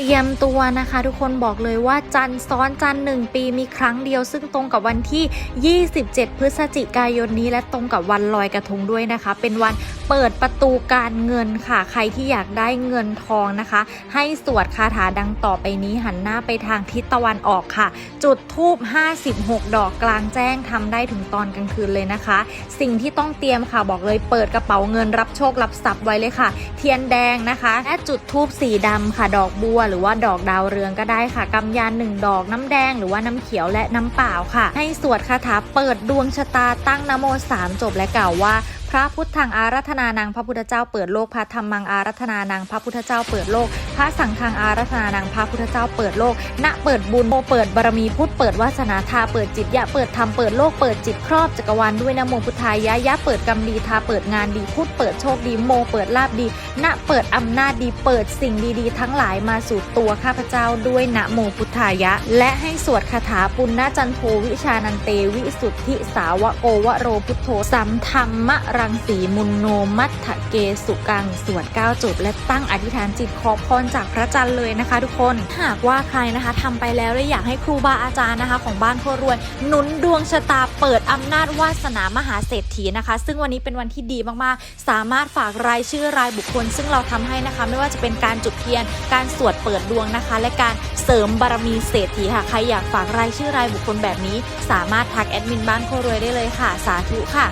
เตรียมตัวนะคะ ทุกคนบอกเลยว่าจันซ้อนจันหนึ่งปีมีครั้งเดียว ซึ่งตรงกับวันที่ 27 พฤศจิกายนนี้ และตรงกับวันลอยกระทงด้วยนะคะ เป็นวัน เปิดประตูการเงินค่ะ ใครที่อยากได้เงินทองนะคะ ให้สวดคาถาดังต่อไปนี้หันหน้าไปทางทิศตะวันออกค่ะ จุดทูบ56 ดอกกลางแจ้งทำได้ถึงตอนกลางคืนเลยนะคะ สิ่งที่ต้องเตรียมค่ะบอกเลยเปิดกระเป๋าเงินรับโชครับทรัพย์ไว้เลยค่ะ เทียนแดงนะคะ และจุดทูบสีดำค่ะ ดอกบัว หรือว่าดอกดาวเรืองก็ได้ค่ะกำยานหนึ่งดอกน้ำแดง หรือว่าน้ำเขียวและน้ำเปล่าค่ะ ให้สวดคาถาเปิดดวงชะตาตั้งนโมสามจบและกล่าวว่า พระพุทธังอารัธนานังพระพุทธเจ้าเปิดโลกพระธรรมังอารัธนานังพระพุทธเจ้าเปิดโลก พระสังฆังอารัธนานังพระพุทธเจ้าเปิดโลก ณ เปิดบุญโมเปิดบารมีพุทธเปิดวาสนาทาเปิดจิตยะเปิดธรรมเปิดโลกเปิดจิตครอบจักรวาลด้วยนะโมพุทธายะยะเปิดกรรมดีทาเปิดงานดีพุทธเปิดโชคดีโมเปิดลาบดี ณ เปิดอำนาจดีเปิดสิ่งดีๆ ทั้งหลายมาสู่ตัวข้าพเจ้าด้วยนะโมพุทธายะ และให้สวดคาถาปุณณจันโทวิชานันเตวิสุทธิสาวโกวโรพุทโธสัมธรรมะรังสีมุนโนมัตถเกสุกัง สวด9จบ และตั้งอธิษฐานจิตขอพรจากพระจันทร์เลยนะคะ ทุกคนหากว่าใครนะคะทำไปแล้วและอยากให้ครูบาอาจารย์นะคะ ของบ้านโครวยหนุนดวงชะตาเปิดอำนาจวาสนามหาเศรษฐีนะคะ ซึ่งวันนี้เป็นวันที่ดีมากๆ สามารถฝากรายชื่อรายบุคคล ซึ่งเราทำให้นะคะ ไม่ว่าจะเป็นการจุดเทียน การสวดเปิดดวงนะคะ และการเสริมบารมีเศรษฐีค่ะใครอยากฝากรายชื่อรายบุคคลแบบนี้ สามารถทักแอดมินบ้านโครวยได้เลยค่ะ สาธุค่ะ